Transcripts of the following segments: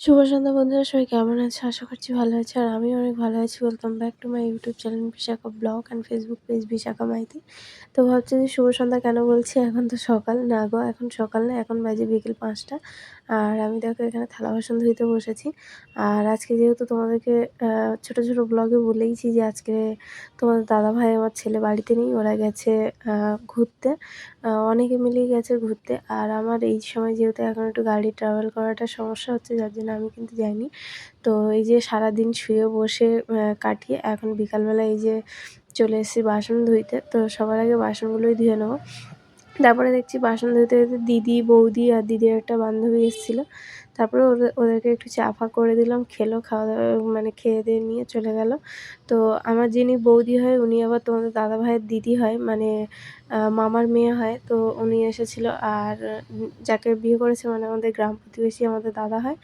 শুভ সন্ধ্যা বন্ধুরা, সবাই কেমন আছে? আশা করছি ভালো আছে, আর আমি অনেক ভালো আছি। Welcome back to my YouTube channel Bishakha blog and Facebook page Bishakha Maiti তো ভাবছি যে শুভ সন্ধ্যা কেন বলছি? এখন তো সকাল, না গো, এখন সকাল না, এখন বাজে বিকেল পাঁচটা। আর আমি দেখো এখানে থালা বাসন ধুইতে বসেছি। আর আজকে যেহেতু তোমাদেরকে ছোট ছোট ব্লগে বলেইছি যে আজকে তোমাদের দাদা ভাই আমার ছেলে বাড়িতে নেই, ওরা গেছে ঘুরতে। অনেকে মিলেই গেছে ঘুরতে। আর আমার এই সময় যেহেতু এখন একটু গাড়ি ট্রাভেল করাটা সমস্যা হচ্ছে, যার জন্য আমি কিন্তু যাইনি। তো এই যে সারাদিন শুয়ে বসে কাটিয়ে এখন বিকালবেলা এই যে চলে এসেছি বাসন ধুইতে, তো সবার আগে বাসনগুলোই ধুয়ে নেব। তারপরে দেখছি বাসন ধুতে ধুতে দিদি, বৌদি আর দিদির একটা বান্ধবী এসেছিল। তারপরে ওদের ওদেরকে একটু চা ফা করে দিলাম, খেলো, খাওয়া দাওয়া মানে খেয়ে দিয়ে নিয়ে চলে গেল। তো আমার যিনি বৌদি হয়, উনি আবার তোমাদের দাদা ভাইয়ের দিদি হয় মানে মামার মেয়ে হয়। তো উনি এসেছিল আর যাকে বিয়ে করেছে মানে আমাদের গ্রাম প্রতিবেশী আমাদের দাদা হয়,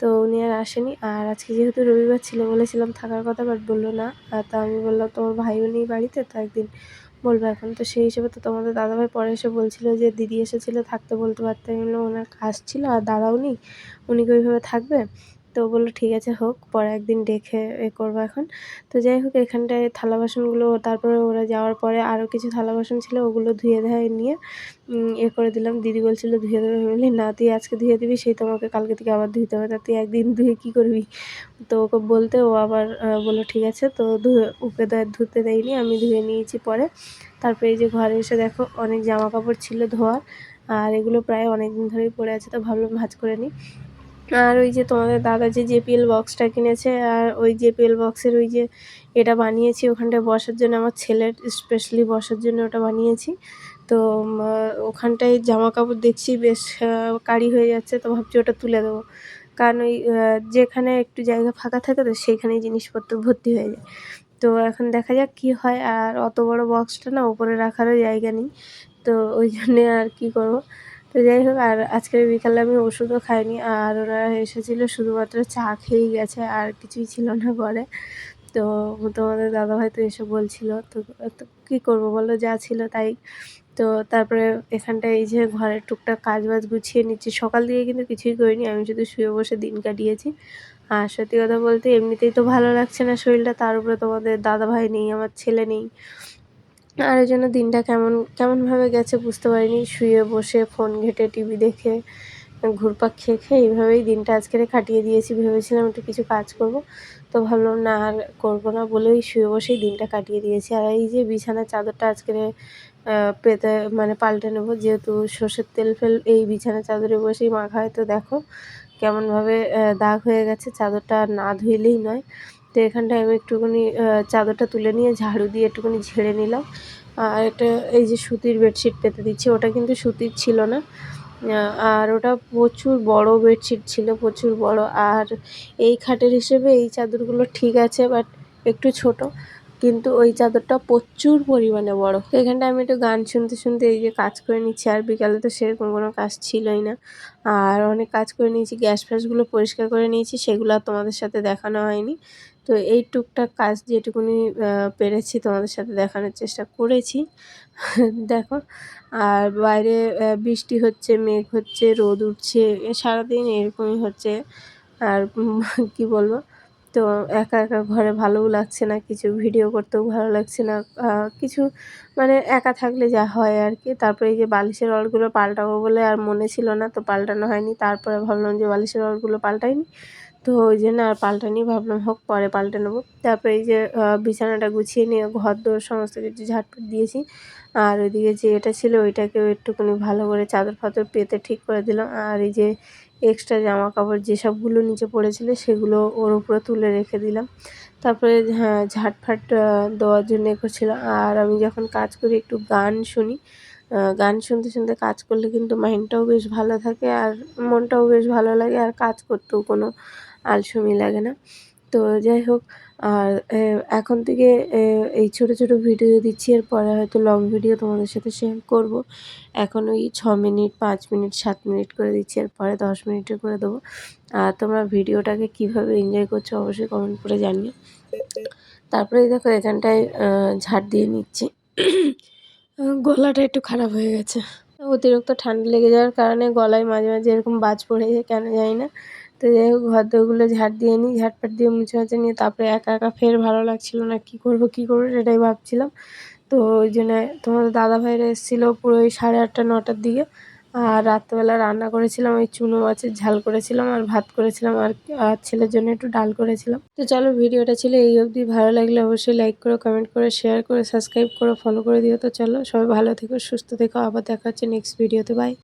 তো উনি আর আসেনি। আর আজকে যেহেতু রবিবার ছিল, বলেছিলাম থাকার কথা বাট বলল না। তা আমি বললাম, তোমার ভাইও নেই বাড়িতে, তো একদিন বলব এখন? তো সেই হিসেবে তো তোমাদের দাদাভাই পরে এসে বলছিল যে, দিদি এসেছিল, থাকতে বলতে পারতাম ওনার কাজ ছিল আর দাদাও নেই, উনি কি ওইভাবে থাকবে? তো বলল, ঠিক আছে, হোক, পরে একদিন ডেকে এ করব এখন। তো যাই হোক, এখানটায় থালা বাসনগুলো, তারপরে ওরা যাওয়ার পরে আরও কিছু থালা বাসন ছিল, ওগুলো ধুয়ে ধায় নিয়ে এ করে দিলাম। দিদি বলছিল, ধুয়ে দেবে। বলি, না, তুই আজকে ধুয়ে দিবি, সেই তোমাকে কালকে থেকে আবার ধুইতে হবে। তা তুই একদিন ধুয়ে কী করবি? তো ওকে বলতে ও আবার বলল, ঠিক আছে। তো ধুয়ে ওকে ধুতে দেয়নি, আমি ধুয়ে নিয়েছি পরে। তারপরে এই যে ঘরে এসে দেখো, অনেক জামা কাপড় ছিল ধোয়ার, আর এগুলো প্রায় অনেক দিন ধরেই পড়ে আছে, তো ভাবলাম ভাজ করে নিই। আর ওই যে তোমাদের দাদা যে জেপিএল বক্সটা কিনেছে, আর ওই জেপিএল বক্সের ওই যে এটা বানিয়েছি, ওখানটায় বসার জন্য, আমার ছেলের স্পেশালি বসার জন্য ওটা বানিয়েছি। তো ওখানটায় জামা কাপড় দেখছি, বেশ কারি হয়ে যাচ্ছে, তো ভাবছি ওটা তুলে দেবো। কারণ ওই যেখানে একটু জায়গা ফাঁকা থাকে, তো সেইখানেই জিনিসপত্র ভর্তি হয়ে যায়। তো এখন দেখা যাক কি হয়, আর অত বড় বক্সটা না, ওপরে রাখারও জায়গা নেই। তো ওই জন্যে আর কি করব। তো যাই হোক, আর আজকের বিকালে আমি ওষুধও খাইনি, আর ওরা এসেছিল শুধুমাত্র চা খেয়েই গেছে, আর কিছুই ছিল না ঘরে। তো তোমাদের দাদাভাই তো এসে বলছিল, তো কী করব বলো, যা ছিল তাই। তো তারপরে এখানটায় এই যে ঘরের টুকটাক কাজ বাজ গুছিয়ে নিচ্ছি। সকাল দিয়ে কিন্তু কিছুই করিনি, আমি শুধু শুয়ে বসে দিন কাটিয়েছি। আর সত্যি কথা বলতে এমনিতেই তো ভালো লাগছে না শরীরটা, তার উপরে তোমাদের দাদা ভাই নেই, আমার ছেলে নেই। আর এই জন্য দিনটা কেমন, কেমনভাবে গেছে বুঝতে পারিনি। শুয়ে বসে ফোন ঘেটে টিভি দেখে ঘুরপাক খেয়ে খেয়ে এইভাবেই দিনটা আজকের কাটিয়ে দিয়েছি। ভেবেছিলাম একটু কিছু কাজ করব, তো ভাবলাম না আর করব না বলেই শুয়ে বসেই দিনটা কাটিয়ে দিয়েছি। আর এই যে বিছানার চাদরটা আজকের পেতে মানে পাল্টে নেব, যেহেতু সর্ষের তেল ফেল, এই বিছানা চাদরে বসেই মাখা হয়। তো দেখো কেমনভাবে দাগ হয়ে গেছে। চাদরটা না ধুইলেই নয়। তো এখানটায় আমি একটুখানি চাদরটা তুলে নিয়ে ঝাড়ু দিয়ে একটুখানি ঝেড়ে নিলাম। আর একটা এই যে সুতির বেডশিট পেতে দিচ্ছি, ওটা কিন্তু সুতির ছিল না। আর ওটা প্রচুর বড় বেডশিট ছিল, প্রচুর বড়। আর এই খাটের হিসেবে এই চাদরগুলো ঠিক আছে, বাট একটু ছোট। কিন্তু ওই চাদরটা প্রচুর পরিমাণে বড়। এখানটা আমি একটু গান শুনতে শুনতে এই যে কাজ করে নিচ্ছি, আর বিকালে তো সেরকম কোনো কাজ ছিলই না। আর অনেক কাজ করে নিয়েছি, গ্যাস ফ্যাসগুলো পরিষ্কার করে নিয়েছি, সেগুলো আর তোমাদের সাথে দেখানো হয়নি। তো এই টুকটাক কাজ যেটুকুনি পেরেছি তোমাদের সাথে দেখানোর চেষ্টা করেছি। দেখো, আর বাইরে বৃষ্টি হচ্ছে, মেঘ হচ্ছে, রোদ উঠছে সারাদিন এরকমই হচ্ছে। আর কি বলব, তো একা একা ঘরে ভালোও লাগছে না, কিছু ভিডিও করতেও ভালো লাগছে না কিছু মানে একা থাকলে যা হয় আর কি। তারপরে এই যে বালিশের রলগুলো পাল্টাবো বলে আর মনে ছিল না, তো পাল্টানো হয়নি। তারপরে ভাবলাম যে বালিশের রলগুলো পাল্টাইনি। তো ওই জন্য আর পাল্টানি ভাবলাম, হোক পরে পাল্টে নেব। তারপরে এই যে বিছানাটা গুছিয়ে নিয়ে ঘর দোর সমস্ত কিছু ঝাটপট দিয়েছি। আর ওইদিকে যে এটা ছিল, ওইটাকেও একটুখানি ভালো করে চাদর ফাদর পেতে ঠিক করে দিলাম। আর এই যে এক্সট্রা জামা কাপড় যেসবগুলো নিচে পড়েছিল, সেগুলো ওর উপরে তুলে রেখে দিলাম। তারপরে হ্যাঁ ঝাটফাট দেওয়ার জন্য করছিল। আর আমি যখন কাজ করি, একটু গান শুনি। গান শুনতে শুনতে কাজ করলে কিন্তু মাইন্ডটাও বেশ ভালো থাকে, আর মনটাও বেশ ভালো লাগে। আর কাজ করতেও কোনো আলসেমি লাগে না। তো যাই হোক, আর এখন থেকে এই ছোট ছোট ভিডিও দিচ্ছি, এরপরে হয়তো লং ভিডিও তোমাদের সাথে শেয়ার করব। এখন ওই ছ মিনিট, পাঁচ মিনিট, সাত মিনিট করে দিচ্ছি, এরপরে দশ মিনিটে করে দেবো। আর তোমরা ভিডিওটাকে কীভাবে এনজয় করছ অবশ্যই কমেন্ট করে জানিও। তারপরে দেখো, এখানটায় ঝাড় দিয়ে নিচ্ছি। গলাটা একটু খারাপ হয়ে গেছে। অতিরিক্ত ঠান্ডা লেগে যাওয়ার কারণে গলায় মাঝে মাঝে এরকম বাজ পড়ে যায়, কেন জানি না। তো যাই হোক, ঘর দোরগুলো ঝাড় দিয়ে নিই, ঝাড়পাট দিয়ে মুছে মুছে নিয়ে তারপরে একা একা ফের ভালো লাগছিল না, কী করব কী করব সেটাই ভাবছিলাম। তো ওই জন্যে তোমাদের দাদা ভাইরা এসেছিল পুরো ওই সাড়ে আটটা, নটার দিকে। আর রাত্রেবেলা রান্না করেছিলাম, ওই চুনো মাছের ঝাল করেছিলাম আর ভাত করেছিলাম আর আর ছেলের জন্য একটু ডাল করেছিলাম। তো চলো ভিডিওটা ছিল এই অবধি, ভালো লাগলে অবশ্যই লাইক করো কমেন্ট করে শেয়ার করে সাবস্ক্রাইব করো ফলো করে দিও। তো চলো সবাই ভালো থেকো, সুস্থ থেকো, আবার দেখা হচ্ছে নেক্সট ভিডিওতে বাই